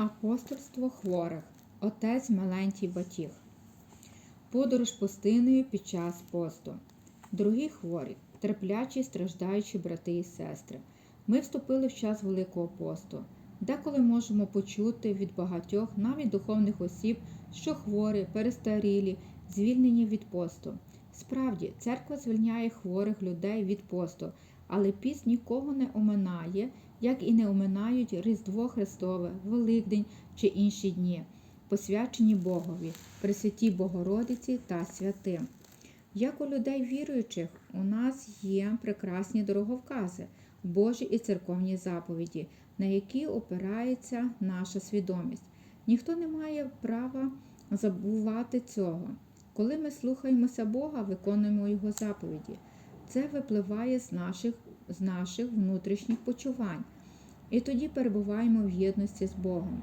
Апостольство хворих. Отець Мелентій Батіг. Подорож пустиною під час посту. Дорогі хворі, терплячі, страждаючі брати і сестри. Ми вступили в час Великого посту. Деколи можемо почути від багатьох, навіть духовних осіб, що хворі, перестарілі, звільнені від посту. Справді, церква звільняє хворих людей від посту, але піст нікого не оминає, як і не оминають Різдво Христове, Великдень чи інші дні, посвячені Богові, Пресвятій Богородиці та святим. Як у людей віруючих, у нас є прекрасні дороговкази, Божі і церковні заповіді, на які опирається наша свідомість. Ніхто не має права забувати цього. Коли ми слухаємося Бога, виконуємо Його заповіді. Це випливає з наших, з наших внутрішніх почувань. І тоді перебуваємо в єдності з Богом.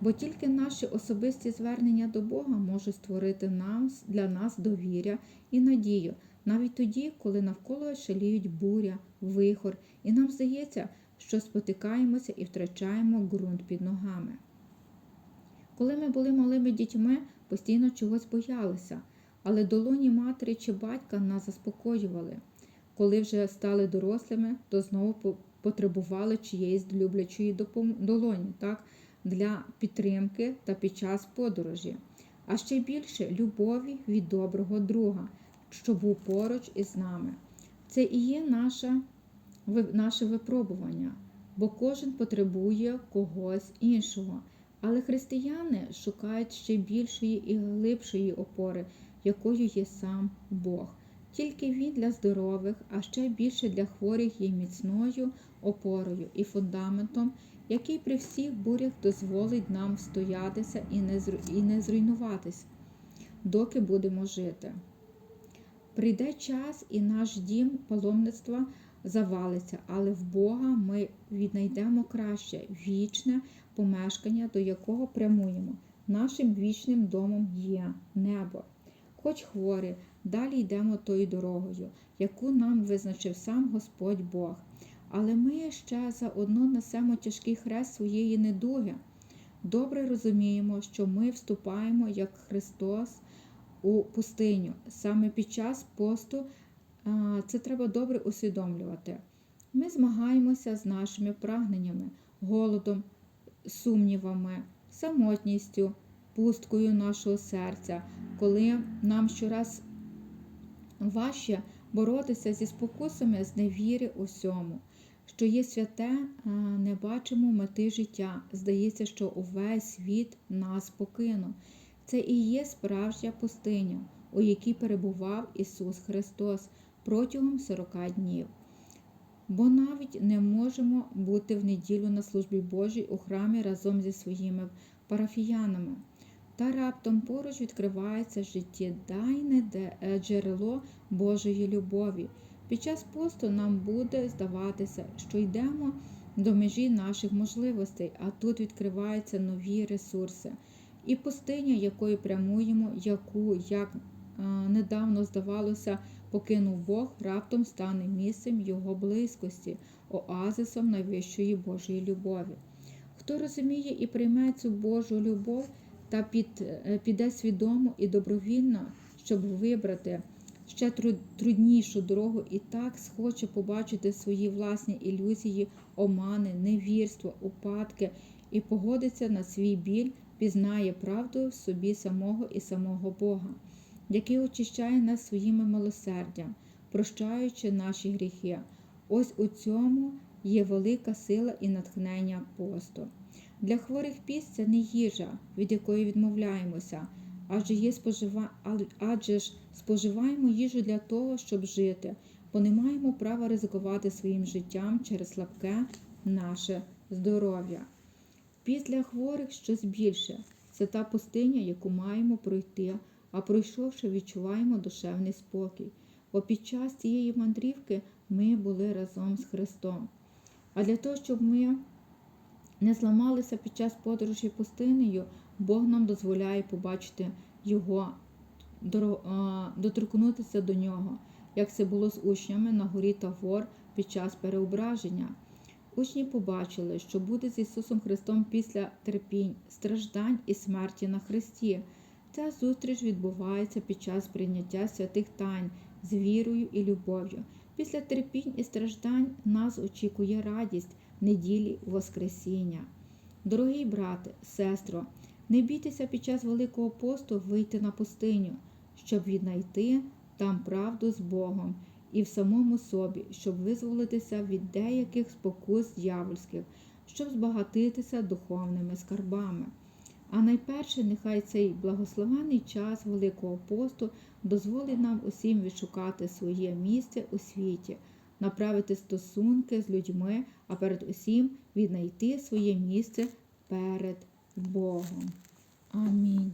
Бо тільки наші особисті звернення до Бога можуть створити нам, для нас довір'я і надію, навіть тоді, коли навколо шаліють буря, вихор, і нам здається, що спотикаємося і втрачаємо ґрунт під ногами. Коли ми були малими дітьми, постійно чогось боялися, але долоні матері чи батька нас заспокоювали. Коли вже стали дорослими, то знову потребували чиєїсь люблячої долоні так, для підтримки та під час подорожі, а ще більше любові від доброго друга, що був поруч із нами. Це і є наша, наше випробування, бо кожен потребує когось іншого. Але християни шукають ще більшої і глибшої опори, якою є сам Бог. Тільки він для здорових, а ще більше для хворих є міцною опорою і фундаментом, який при всіх бурях дозволить нам встоятися і не зруйнуватись, доки будемо жити. Прийде час, і наш дім паломництва завалиться, але в Бога ми віднайдемо краще вічне помешкання, до якого прямуємо. Нашим вічним домом є небо. Хоч хворі, далі йдемо тою дорогою, яку нам визначив сам Господь Бог. Але ми ще заодно несемо тяжкий хрест своєї недуги. Добре розуміємо, що ми вступаємо, як Христос, у пустиню. Саме під час посту це треба добре усвідомлювати. Ми змагаємося з нашими прагненнями, голодом, сумнівами, самотністю, пусткою нашого серця, коли нам щораз важче боротися зі спокусами з невіри усьому. Що є святе, не бачимо мети життя. Здається, що увесь світ нас покинув. Це і є справжня пустиня, у якій перебував Ісус Христос протягом 40 днів. Бо навіть не можемо бути в неділю на службі Божій у храмі разом зі своїми парафіянами. Та раптом поруч відкривається життєдайне джерело Божої любові. Під час посту нам буде здаватися, що йдемо до межі наших можливостей, а тут відкриваються нові ресурси. І пустиня, якою прямуємо, яку, як недавно здавалося, покинув Бог, раптом стане місцем Його близькості, оазисом найвищої Божої любові. Хто розуміє і прийме цю Божу любов та під, піде свідомо і добровільно, щоб вибрати ще труднішу дорогу і так схоче побачити свої власні ілюзії, омани, невірство, упадки і погодиться на свій біль, пізнає правду в собі самого і самого Бога, який очищає нас своїми милосердям, прощаючи наші гріхи. Ось у цьому є велика сила і натхнення посту. Для хворих піст це не їжа, від якої відмовляємося адже є спожива... адже ж споживаємо їжу для того, щоб жити, бо не маємо права ризикувати своїм життям через слабке наше здоров'я. Після хворих щось більше це та пустиня, яку маємо пройти, а пройшовши, відчуваємо душевний спокій. Бо під час цієї мандрівки ми були разом з Христом. А для того, щоб ми не зламалися під час подорожі пустинею, Бог нам дозволяє побачити Його, доторкнутися до нього, як це було з учнями на горі Тавор під час переображення. Учні побачили, що буде з Ісусом Христом після терпінь, страждань і смерті на Христі. Ця зустріч відбувається під час прийняття святих тайн з вірою і любов'ю. Після терпінь і страждань нас очікує радість неділі Воскресіння. Дорогий брате, сестро, не бійтеся під час Великого посту вийти на пустиню, щоб віднайти там правду з Богом і в самому собі, щоб визволитися від деяких спокус дьявольських, щоб збагатитися духовними скарбами. А найперше, нехай цей благословений час Великого посту дозволить нам усім відшукати своє місце у світі, направити стосунки з людьми, а перед усім віднайти своє місце перед Богом. Амінь.